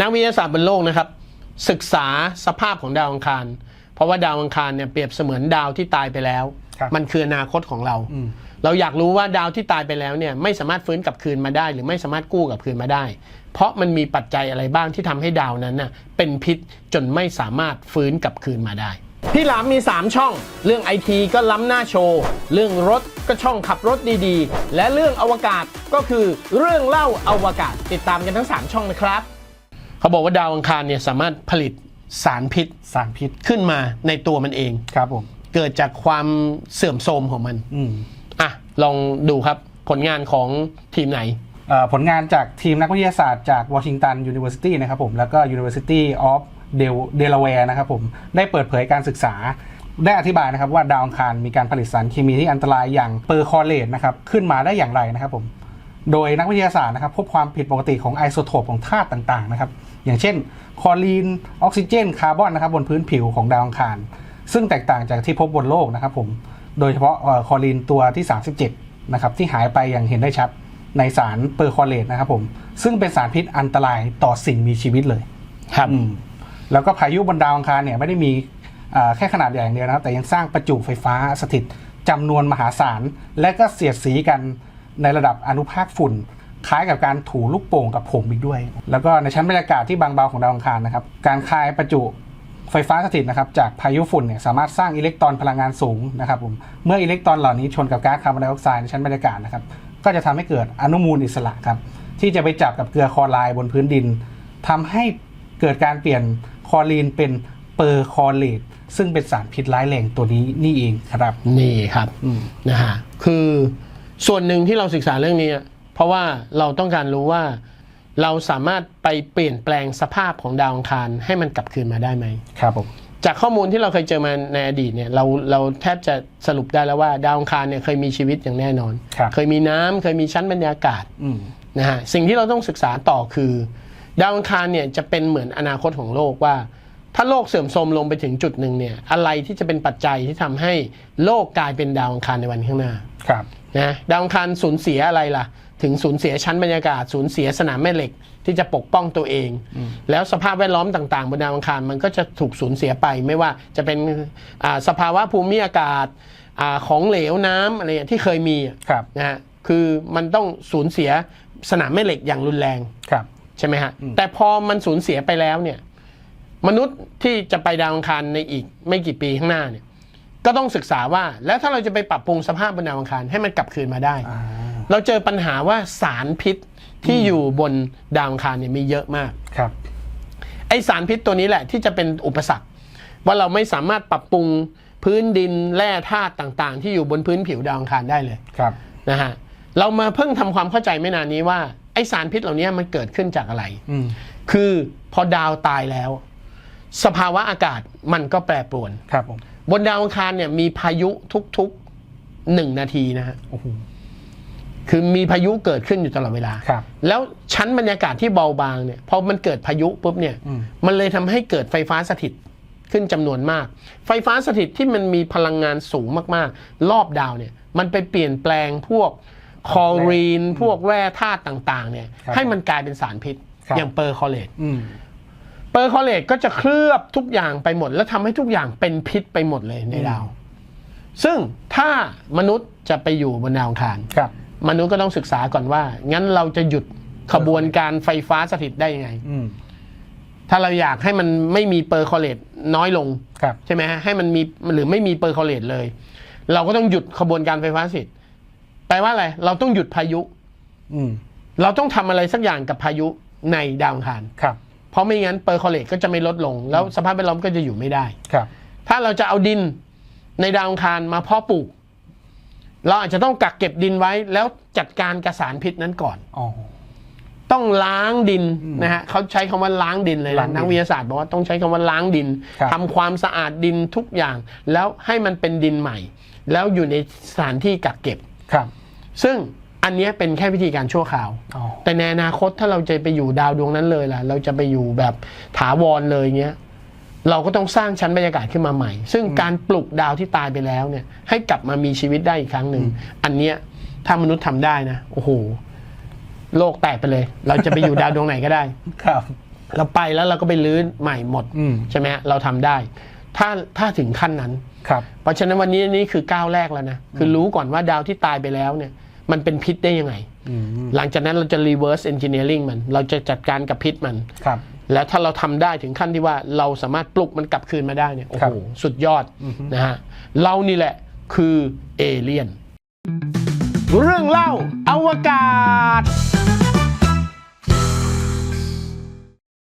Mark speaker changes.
Speaker 1: นักวิทยาศาสตร์บนโลกนะครับ ศึกษาสภาพของดาวอังคาร เพราะว่าดาวอังคารเนี่ยเปรียบเสมือนดาวที่ตายไปแล้ว
Speaker 2: ครับ
Speaker 1: มันคืออนาคตของเรา
Speaker 2: อืม
Speaker 1: เราอยากรู้ว่าดาวที่ตายไปแล้วเนี่ยไม่สามารถฟื้นกลับคืนมาได้ หรือไม่สามารถกู้กลับคืนมาได้ เพราะมันมีปัจจัยอะไรบ้างที่ทำให้ดาวนั้นน่ะเป็นพิษจนไม่สามารถฟื้นกลับคืนมาได้พี่หลามมี 3 ช่อง เรื่องไอทีก็ล้ำหน้าโชว์ เรื่องรถก็ช่องขับรถดีๆ และเรื่องอวกาศก็คือเรื่องเล่าอวกาศติดตามกันทั้ง 3 ช่องนะครับ เขาบอกว่าดาวอังคารเนี่ยสามารถผลิตสารพิษ
Speaker 2: สารพิษ
Speaker 1: ขึ้นมาในตัวมันเอง
Speaker 2: ครับผม
Speaker 1: เกิดจากความเสื่อมโทรมของมัน
Speaker 2: อืม
Speaker 1: อะ ลองดูครับผลงานของทีมไหน
Speaker 2: เอ่อผลงานจากทีมนักวิทยาศาสตร์จากวอชิงตัน University นะครับผม แล้วก็ University of Del- Delaware นะครับผม ได้เปิดเผยการศึกษา ได้อธิบายนะครับว่าดาวอังคารมีการผลิตสารเคมีที่อันตรายอย่างเปอร์คอเลตนะครับ ขึ้นมาได้อย่างไรนะครับผม โดยนักวิทยาศาสตร์นะครับพบความผิดปกติของไอโซโทปของธาตุต่างๆนะครับอย่างเช่นคลอรีน ออกซิเจน คาร์บอนนะครับบนพื้นผิวของดาวอังคาร ซึ่งแตกต่างจากที่พบบนโลกนะครับผมโดยเฉพาะเอ่อคลอรีนตัวที่ 37นะครับที่หายไปอย่างเห็นได้ชัดในสารเปอร์คอเลตนะครับผมซึ่งเป็นสารพิษอันตรายต่อสิ่งมีชีวิตเลย
Speaker 1: ครับ
Speaker 2: อืมแล้วก็พายุบนดาวอังคารเนี่ยไม่ได้มีอ่าแค่ขนาดใหญ่อย่างเดียวนะครับ แต่ยังสร้างประจุไฟฟ้าสถิตจำนวนมหาศาลและก็เสียดสีกัน ในระดับอนุภาคฝุ่น คล้ายกับการถูลูกโป่งกับผมอีกด้วย แล้วก็ในชั้นบรรยากาศที่บางเบาของดาวอังคารนะครับ การคายประจุไฟฟ้าสถิตนะครับจากพายุฝุ่นเนี่ยสามารถสร้างอิเล็กตรอนพลังงานสูงนะครับผมเมื่ออิเล็กตรอนเหล่านี้ชนกับก๊าซคาร์บอนไดออกไซด์ในชั้นบรรยากาศนะครับก็จะทำให้เกิดอนุมูลอิสระครับที่จะไปจับกับเกลือคลอไรด์บนพื้นดินทำให้เกิดการเปลี่ยนคลอรีนเป็นเปอร์คลอเรตซึ่งเป็นสารพิษร้ายแรงตัวนี้นี่เองครับ
Speaker 1: นี่ครับ
Speaker 2: อืม
Speaker 1: นะฮะคือ ส่วนหนึ่งที่เราศึกษาเรื่องนี้ เพราะว่าเราต้องการรู้ว่าเราสามารถไปเปลี่ยนแปลงสภาพของดาวอังคารให้มันกลับคืนมาได้ไหม
Speaker 2: ครับผม
Speaker 1: จากข้อมูลที่เราเคยเจอมาในอดีตเนี่ยเราเราแทบจะสรุปได้แล้วว่าดาวอังคารเนี่ยเคยมีชีวิตอย่างแน่นอน
Speaker 2: ครับ
Speaker 1: เคยมีน้ำเคยมีชั้นบรรยากาศ
Speaker 2: อืม
Speaker 1: นะฮะสิ่งที่เราต้องศึกษาต่อคือ ดาวอังคารเนี่ยจะเป็นเหมือนอนาคตของโลกว่า ถ้าโลกเสื่อมโทรมลงไปถึงจุดหนึ่งเนี่ยอะไรที่จะเป็นปัจจัยที่ทำให้โลกกลายเป็นดาวอังคารในวันข้างหน้า
Speaker 2: ครับ
Speaker 1: นะดาวอังคารสูญเสียอะไรล่ะ ถึงสูญเสียชั้นบรรยากาศสูญเสียสนามแม่เหล็กที่จะปกป้องตัวเอง แล้วสภาพแวดล้อมต่างๆ บนดาวอังคารมันก็จะถูกสูญเสียไป ไม่ว่าจะเป็นอ่าสภาวะภูมิอากาศอาของเหลวน้ำอะไรอย่างที่เคยมีอะ
Speaker 2: ครับ
Speaker 1: นะฮะคือมันต้องสูญเสียสนามแม่เหล็กอย่างรุนแรง
Speaker 2: ครับ
Speaker 1: ใช่ไหมฮะแต่พอมันสูญเสียไปแล้วเนี่ย มนุษย์ที่จะไปดาวอังคารในอีกไม่กี่ปีข้างหน้าเนี่ย ก็ต้องศึกษาว่า แล้วถ้าเราจะไปปรับปรุงสภาพบนดาวอังคารให้มันกลับคืนมาได้
Speaker 2: อ่า
Speaker 1: เราเจอปัญหาว่าสารพิษที่อยู่บนดาวอังคารเนี่ยมีเยอะมาก
Speaker 2: ครับ
Speaker 1: ไอสารพิษตัวนี้แหละที่จะเป็นอุปสรรค ว่าเราไม่สามารถปรับปรุงพื้นดินแร่ธาตุต่างๆ ที่อยู่บนพื้นผิวดาวอังคารได้เลย
Speaker 2: ครับ
Speaker 1: นะฮะเรามาเพิ่งทำความเข้าใจไม่นานนี้ว่าไอสารพิษเหล่านี้มันเกิดขึ้นจากอะไร
Speaker 2: อืม
Speaker 1: คือพอดาวตายแล้ว สภาวะอากาศมันก็แปรปรวน
Speaker 2: ครับผม
Speaker 1: บนดาวอังคารเนี่ยมีพายุทุกๆหนึ่งนาทีนะฮะ
Speaker 2: โอ้โห
Speaker 1: คือมีพายุเกิดขึ้นอยู่ตลอดเวลา
Speaker 2: ครับ
Speaker 1: แล้วชั้นบรรยากาศที่เบาบางเนี่ยพอมันเกิดพายุปุ๊บเนี่ย
Speaker 2: อืม
Speaker 1: มันเลยทำให้เกิดไฟฟ้าสถิตขึ้นจำนวนมาก ไฟฟ้าสถิตที่มันมีพลังงานสูงมากๆ รอบดาวเนี่ย มันไปเปลี่ยนแปลงพวกคลอรีน พวกแร่ธาตุต่าง ๆ เนี่ย
Speaker 2: ครับ
Speaker 1: ให้มันกลายเป็นสารพิษ
Speaker 2: ครับ
Speaker 1: อย่างเปอร์คอเลต
Speaker 2: อืม
Speaker 1: เปอร์คอเลตก็จะเคลือบทุกอย่างไปหมด แล้วทำให้ทุกอย่างเป็นพิษไปหมดเลยในดาว ซึ่งถ้ามนุษย์จะไปอยู่บนดาวอังคาร
Speaker 2: ครับ
Speaker 1: มนุษย์ก็ต้องศึกษาก่อนว่า งั้นเราจะหยุดขบวนการไฟฟ้าสถิตได้ยังไง
Speaker 2: อืม
Speaker 1: ถ้าเราอยากให้มันไม่มีเปอร์คอเลตน้อยลง
Speaker 2: ครับ
Speaker 1: ใช่ไหมฮะให้มันมีหรือไม่มีเปอร์คอเลตเลย เราก็ต้องหยุดขบวนการไฟฟ้าสถิตแปลว่าอะไร เราต้องหยุดพายุ
Speaker 2: อืม
Speaker 1: เราต้องทำอะไรสักอย่างกับพายุในดาวอังคาร
Speaker 2: ครับ
Speaker 1: เพราะไม่งั้นเปอร์คอเลตก็จะไม่ลดลง แล้วสภาพแวดล้อมก็จะอยู่ไม่ได้
Speaker 2: ครับ
Speaker 1: ถ้าเราจะเอาดินในดาวอังคารมาเพาะปลูก เราอาจจะต้องกักเก็บดินไว้ แล้วจัดการกระสารพิษนั้นก่อน
Speaker 2: อ๋อ
Speaker 1: ต้องล้างดินนะฮะเขาใช้คำว่าล้างดินเลย
Speaker 2: ล้า
Speaker 1: นะ
Speaker 2: งดิน
Speaker 1: นักวิทยาศาสตร์บอกว่าต้องใช้คำว่าล้างดิน
Speaker 2: ครับ
Speaker 1: ทำความสะอาดดินทุกอย่าง แล้วให้มันเป็นดินใหม่ แล้วอยู่ในสถานที่กักเก็บ
Speaker 2: ครับ
Speaker 1: ซึ่ง อันเนี้ยเป็นแค่วิธีการชั่วคราว
Speaker 2: อ๋อ
Speaker 1: แต่ในอนาคตถ้าเราจะไปอยู่ดาวดวงนั้นเลยล่ะ เราจะไปอยู่แบบถาวรเลยเงี้ย เราก็ต้องสร้างชั้นบรรยากาศขึ้นมาใหม่ ซึ่งการปลุกดาวที่ตายไปแล้วเนี่ย ให้กลับมามีชีวิตได้อีกครั้งหนึ่ง อันเนี้ยถ้ามนุษย์ทำได้นะโอ้โหโลกแตกไปเลย เราจะไปอยู่ดาวดวงไหนก็ได้
Speaker 2: ครับ
Speaker 1: เราไปแล้วเราก็ไปลื้อใหม่หมด
Speaker 2: อืม
Speaker 1: ใช่ไหมฮะเราทำได้ ถ้าถ้าถึงขั้นนั้น
Speaker 2: ครับ
Speaker 1: เพราะฉะนั้นวันนี้นี่คือก้าวแรกแล้วนะ คือรู้ก่อนว่าดาวที่ตายไปแล้วเนี่ย มันเป็นพิษได้ยังไง
Speaker 2: อืม
Speaker 1: หลังจากนั้นเราจะ reverse engineering มัน เราจะจัดการกับพิษมัน
Speaker 2: ครับ
Speaker 1: แล้วถ้าเราทำได้ถึงขั้นที่ว่าเราสามารถปลุกมันกลับคืนมาได้เนี่ย โอ้
Speaker 2: ครั
Speaker 1: โห
Speaker 2: บ
Speaker 1: สุดยอดนะฮะ เรานี่แหละคือเอเลี่ยน เรื่องเล่าอวกาศ